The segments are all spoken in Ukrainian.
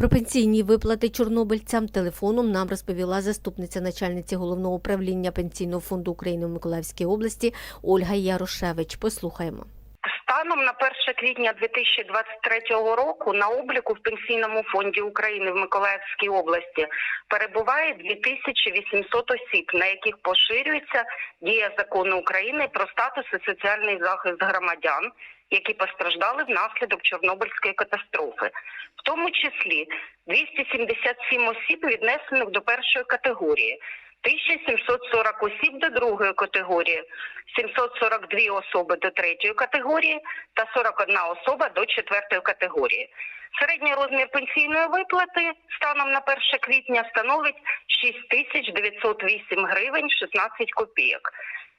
Про пенсійні виплати чорнобильцям телефоном нам розповіла заступниця начальниці головного управління Пенсійного фонду України в Миколаївській області Ольга Ярошевич. Послухаємо. Станом на 1 квітня 2023 року на обліку в Пенсійному фонді України в Миколаївській області перебуває 2800 осіб, на яких поширюється дія закону України про статус і соціальний захист громадян, які постраждали внаслідок Чорнобильської катастрофи, тому числі 277 осіб віднесених до першої категорії. 1740 осіб до другої категорії, 742 особи до третьої категорії та 41 особа до четвертої категорії. Середній розмір пенсійної виплати станом на 1 квітня становить 6908 гривень 16 копійок.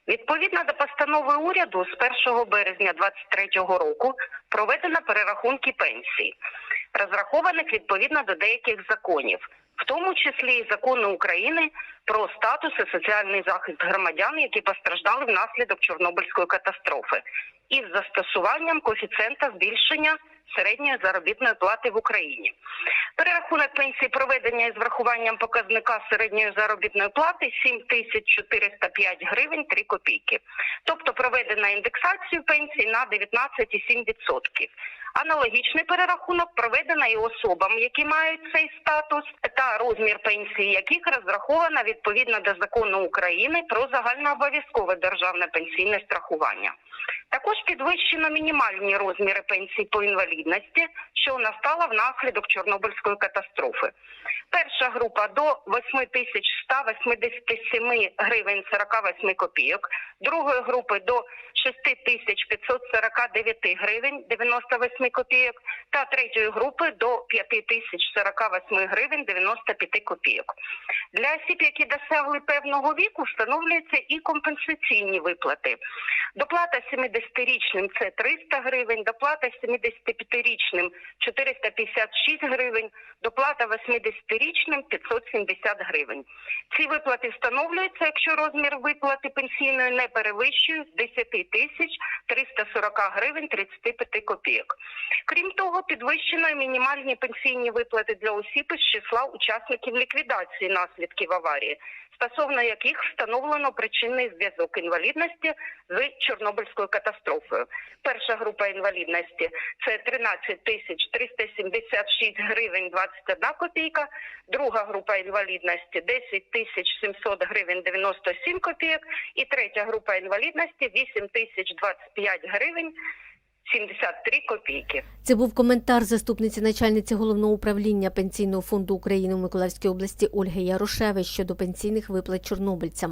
Відповідно до постанови уряду з 1 березня 2023 року проведено перерахунки пенсій, розрахованих відповідно до деяких законів, в тому числі і закону України про статус і соціальний захист громадян, які постраждали внаслідок Чорнобильської катастрофи, із застосуванням коефіцієнта збільшення середньої заробітної плати в Україні. Перерахунок пенсії проведення із врахуванням показника середньої заробітної плати 7405 гривень 3 копійки. Тобто проведена індексацію пенсії на 19,7%. Аналогічний перерахунок проведено і особам, які мають цей статус, та розмір пенсії яких розрахована відповідно до закону України про загальнообов'язкове державне пенсійне страхування. Також підвищено мінімальні розміри пенсій по інвалідності, що настала внаслідок Чорнобильської катастрофи. Перша група до 8187 гривень 48 копійок, другої групи до 6549 гривень 98 копійок та третьої групи до 5048 гривень 95 копійок. Для осіб, які досягли певного віку, встановлюються і компенсаційні виплати. Доплата 70-річним це 300 гривень, доплата 75-річним 456 гривень, доплата 80-річним 570 гривень. Ці виплати встановлюються, якщо розмір виплати пенсійної не перевищує 10 тисяч 340 гривень 35 копійок. Крім того, підвищено і мінімальні пенсійні виплати для осіб із числа учасників ліквідації наслідків аварії, стосовно яких встановлено причинний зв'язок інвалідності з Чорнобильською катастрофою. Перша група інвалідності це 13 тисяч 376 гривень 21 копійка, друга група інвалідності 10 тисяч 700 гривень 97 копійок і третя група інвалідності 8 тисяч 25 гривень 73 копійки. Це був коментар заступниці начальниці головного управління Пенсійного фонду України в Миколаївській області Ольги Ярошевич щодо пенсійних виплат чорнобильцям.